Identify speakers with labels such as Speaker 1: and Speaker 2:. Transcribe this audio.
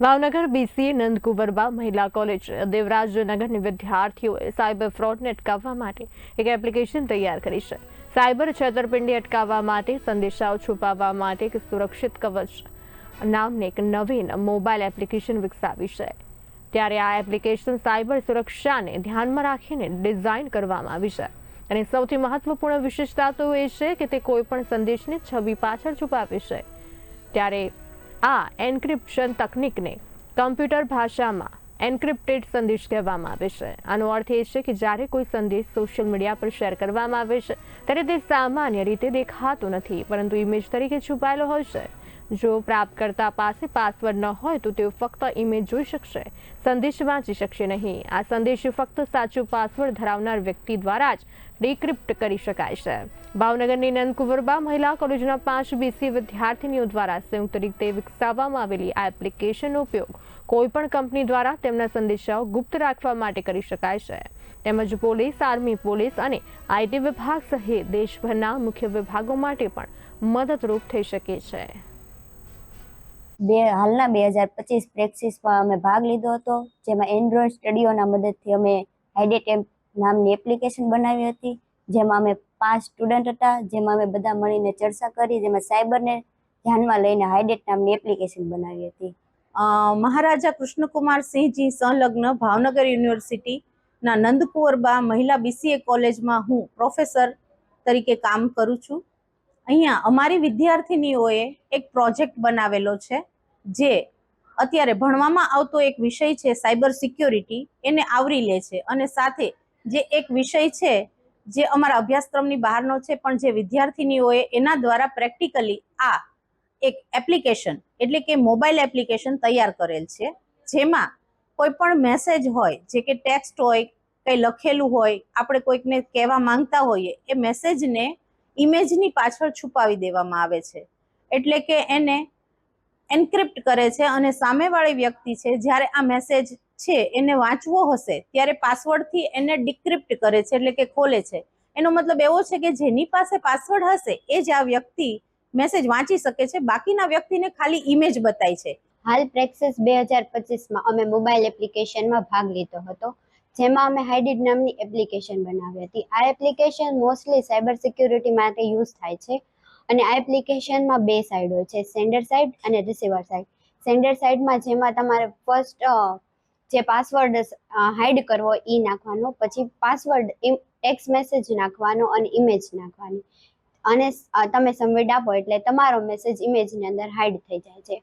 Speaker 1: Bhavnagar BC Nandkunvarba મહિલા college દેવરાજનગરની વિદ્યાર્થીઓએ cyber ફ્રોડને અટકાવવા માટે એક એપ્લિકેશન તૈયાર કરી છે. સાયબર છેતરપિંડી અટકાવવા માટે સંદેશાઓ છુપાવવા માટે એક સુરક્ષિત કવચ નામની એક નવીન મોબાઈલ એપ્લિકેશન વિકસાવી છે. ત્યારે આ એપ્લિકેશન સાયબર સુરક્ષાને ધ્યાનમાં રાખીને ડિઝાઇન કરવામાં આવી છે. અને સૌથી મહત્વપૂર્ણ વિશેષતા તો એ છે કે તે કોઈ પણ સંદેશની છબી પાછળ છુપાવે છે. ત્યારે આ એન્ક્રિપ્શન તકનિકને કમ્પ્યુટર ભાષામાં એન્ક્રિપ્ટેડ સંદેશ કહેવામાં આવે છે. આનો અર્થ એ છે કે જ્યારે કોઈ સંદેશ સોશિયલ મીડિયા પર શેર કરવામાં આવે છે, ત્યારે તે સામાન્ય રીતે દેખાતો નથી, પરંતુ ઇમેજ તરીકે છુપાયેલો હોય છે. જો પ્રાપ્તકર્તા પાસે પાસવર્ડ ન હોય તો તેઓ ફક્ત ઇમેજ જોઈ શકશે. સંદેશ વાંચી શકશે નહીં. આ સંદેશ ફક્ત સાચો પાસવર્ડ ધરાવનાર વ્યક્તિ દ્વારા જ ડિક્રિપ્ટ કરી શકાય છે. ભાવનગરની નંદકુવરબા મહિલા કોલેજના પાંચ બીસી વિદ્યાર્થીનીઓ દ્વારા સંયુક્ત રીતે વિકસાવવામાં આવેલી આ એપ્લિકેશનનો ઉપયોગ કોઈપણ કંપની દ્વારા તેમના સંદેશાઓ ગુપ્ત રાખવા માટે કરી શકાય છે. તેમજ પોલીસ, આર્મી પોલીસ અને આઈટી વિભાગ સહિત દેશભરના મુખ્ય વિભાગો માટે પણ મદદરૂપ થઈ શકે છે.
Speaker 2: બે, હાલના બે હજાર પચીસ પ્રેક્સિસમાં અમે ભાગ લીધો હતો, જેમાં એન્ડ્રોઈડ સ્ટડીઓના મદદથી અમે હાઇડેટેમ્પ નામની એપ્લિકેશન બનાવી હતી, જેમાં અમે પાંચ સ્ટુડન્ટ હતા, જેમાં અમે બધા મળીને ચર્ચા કરી, જેમાં સાયબરને ધ્યાનમાં લઈને હાઇડેટ નામની એપ્લિકેશન બનાવી હતી.
Speaker 3: મહારાજા કૃષ્ણકુમાર સિંહજી સંલગ્ન ભાવનગર યુનિવર્સિટીના નંદકુંવરબા મહિલા બીસીએ કોલેજમાં હું પ્રોફેસર તરીકે કામ કરું છું. અહીંયા અમારી વિદ્યાર્થિનીઓએ એક પ્રોજેક્ટ બનાવેલો છે, જે અત્યારે ભણવામાં આવતો એક વિષય છે સાયબર સિક્યોરિટી, એને આવરી લે છે. અને સાથે જે એક વિષય છે, જે અમારા અભ્યાસક્રમની બહારનો છે, પણ જે વિદ્યાર્થિનીઓએ એના દ્વારા પ્રેક્ટિકલી આ એક એપ્લિકેશન, એટલે કે મોબાઈલ એપ્લિકેશન તૈયાર કરેલ છે, જેમાં કોઈ પણ મેસેજ હોય, જે કે ટેક્સ્ટ હોય, કંઈ લખેલું હોય, આપણે કોઈકને કહેવા માંગતા હોઈએ, એ મેસેજને ઇમેજની પાછળ છુપાવી દેવામાં આવે છે. એટલે કે એને એન્ક્રિપ્ટ કરે છે અને સામેવાળી વ્યક્તિ છે, જ્યારે આ મેસેજ છે, એને વાંચવો હશે, ત્યારે પાસવર્ડથી એને ડિક્રિપ્ટ કરે છે, એટલે કે ખોલે છે. એનો મતલબ એવો છે કે જેની પાસે પાસવર્ડ હશે, એ જ આ વ્યક્તિ મેસેજ વાંચી શકે છે, બાકીના વ્યક્તિને ખાલી ઇમેજ બતાય છે.
Speaker 2: હાલ પ્રેક્સિસ બે હજાર પચીસમાં અમે મોબાઈલ એપ્લિકેશનમાં ભાગ લીધો હતો. જેમાં અમે હાઇડિડ નામની એપ્લિકેશન બનાવી હતી. આ એપ્લિકેશન મોસ્ટલી સાયબર સિક્યુરિટી માટે યુઝ થાય છે અને આ એપ્લિકેશનમાં બે સાઈડ હોય છે સેન્ડર સાઈડ અને રિસીવર સાઈડ સેન્ડર સાઈડમાં જેમાં તમારે ફર્સ્ટ જે પાસવર્ડ હાઇડ કરવો એ નાખવાનો, પછી પાસવર્ડ ટેક્સ્ટ મેસેજ નાખવાનો અને ઇમેજ નાખવાની. અને તમે સંવેદ આપો એટલે તમારો મેસેજ ઇમેજની અંદર હાઇડ થઈ જાય છે.